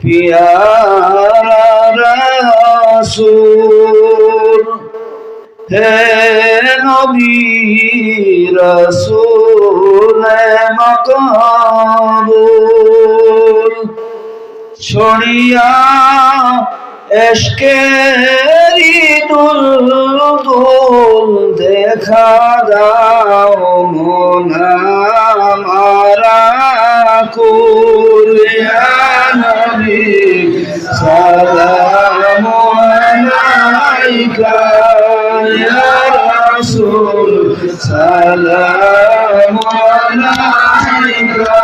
পিয়ারা রাসূল হে নবী রাসূল মকবুল। ছড়িয়া এসকেরি দুল দুল দেখা দাও। রাসূল সালাম আলাইকা।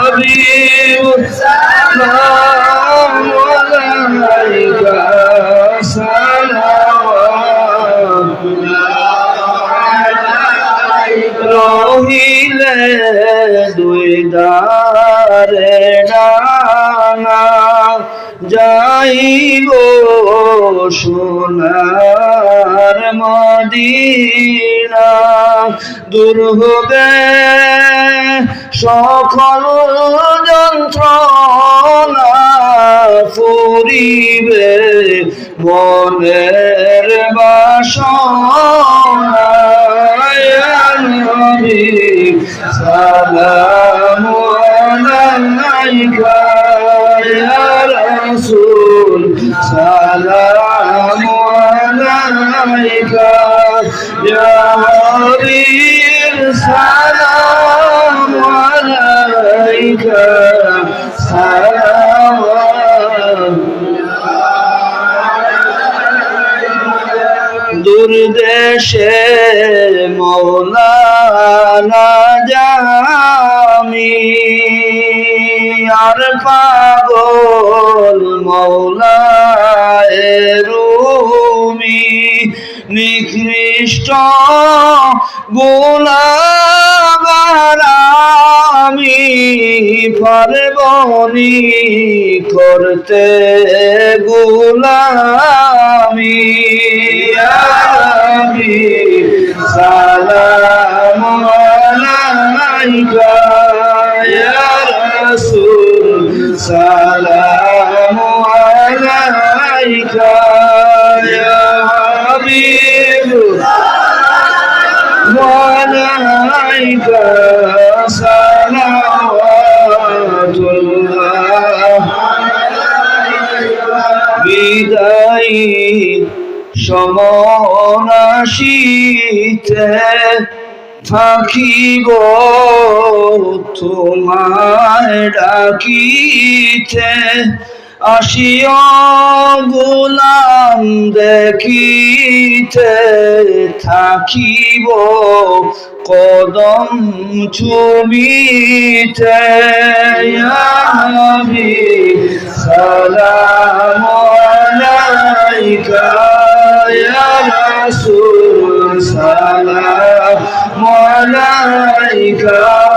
হাবিব সালাম আলাইকা রহিলে দুই দারে ডানা যাইব। সোনার মদিনা দূর হবে সকল যন্ত্রণা ফুরিবে মনের বাসনা সালাম আলাইকা ইয়া রাসূল সালাম আলাইকা ইয়া হাবিব সালাম আলাইকা সালাম দুর্দেশে মৌলানা জামি আর পাগল মৌলায় রুমি নিকৃষ্ট গোলাগারামি পারবনি করতে গোলামি। আমি আলাইকা ইয়া হাবিব وعليك صلوات الله বিদায়ী সমনাশীতে থাকিব তোমায় ডাকিতে আসিও গোলাম দেখিতে থাকিব কদম চুমিতে আমি সালাম আলাইকা ইয়া সালাম আলাইকা।